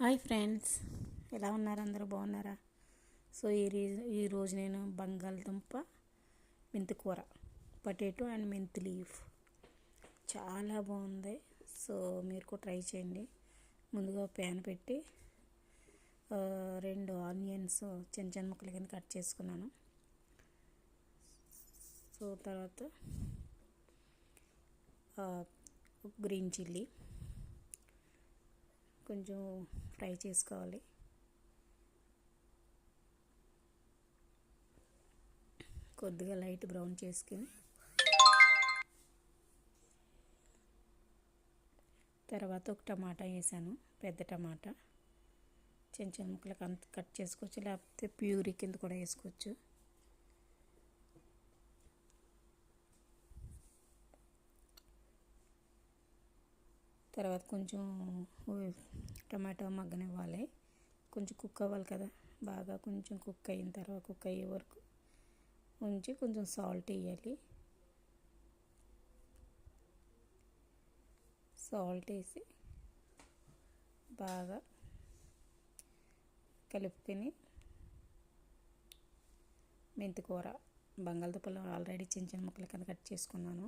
Hi friends. ఎలా ఉన్నారు? అందరూ బాగున్నారా? సో ఈ రీ- ఈరోజు నేను బంగాళదుంప మెంతి కూర పొటాటో అండ్ మెంతి లీఫ్. చాలా బాగుంది. సో మీరు కూడా ట్రై చేయండి. ముందుగా ప్యాన్ పెట్టి రెండు ఆనియన్స్ చిన్న చిన్న ముక్కలు కింద కట్ చేసుకున్నాను. సో తర్వాత గ్రీన్ చిల్లీ. కొంచెం ఫ్రై చేసుకోవాలి. కొద్దిగా లైట్ బ్రౌన్ చేసుకుని తర్వాత ఒక టమాటా వేసాను పెద్ద టమాటా. చిన్న చిన్న ముక్కలకు అంత కట్ చేసుకోవచ్చు లేకపోతే ప్యూరీ కింద కూడా వేసుకోవచ్చు. తర్వాత కొంచెం టమాటో టమాటా మగ్గనివ్వాలి. కొంచెం కుక్ అవ్వాలి కదా. బాగా కొంచెం కుక్ అయిన తర్వాత కుక్ అయ్యే వరకు ఉంచి కొంచెం సాల్ట్ వేయాలి సాల్ట్ వేసి బాగా కలుపుకొని మెంతికూర బంగాళదుంపలు ఆల్రెడీ చిన్న చిన్న ముక్కలు కింద కట్ చేసుకున్నాను.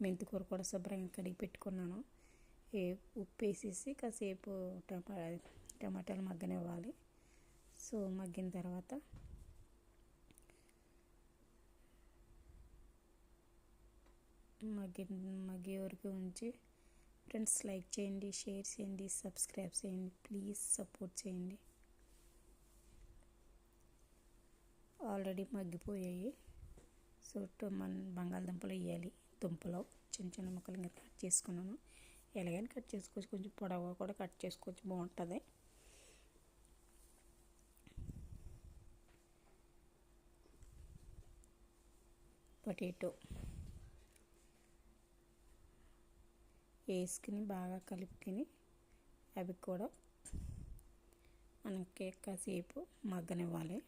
మెంతికూర కూడా శుభ్రంగా కడిగి పెట్టుకున్నాను. ఉప్పు వేసేసి కాసేపు టమా టమాటాలు మగ్గనివ్వాలి. సో మగ్గిన తర్వాత మగ్గి మగ్గే వరకు ఉంచి ఫ్రెండ్స్ లైక్ చేయండి షేర్ చేయండి సబ్స్క్రైబ్ చేయండి ప్లీజ్ సపోర్ట్ చేయండి. ఆల్రెడీ మగ్గిపోయాయి. సో మన బంగాళదుంపలు వేయాలి. దుంపలో చిన్న చిన్న ముక్కలు ఇంకా కట్ చేసుకున్నాను. ఎలాగైనా కట్ చేసుకోవచ్చు. కొంచెం పొడవ కూడా కట్ చేసుకోవచ్చు. బాగుంటుంది. పొటాటో. వేసుకుని బాగా కలుపుకొని అవి కూడా మనకి కాసేపు మగ్గనివ్వాలి.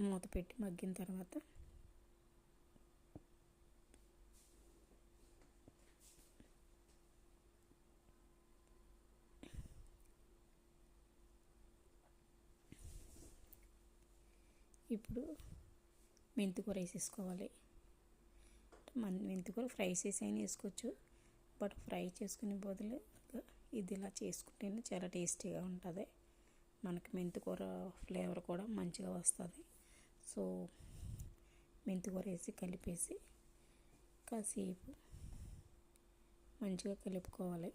మూత పెట్టి మగ్గిన తర్వాత ఇప్పుడు మెంతికూర వేసేసుకోవాలి. మన మెంతికూర ఫ్రై చేసి అయినా వేసుకోవచ్చు. బట్ ఫ్రై చేసుకునే బదులు ఇది ఇలా చేసుకుంటేనే చాలా టేస్టీగా ఉంటుంది. మనకి మెంతికూర ఫ్లేవర్ కూడా మంచిగా వస్తుంది. సో మెంతికూర వేసి కలిపేసి కాసేపు మంచిగా కలుపుకోవాలి.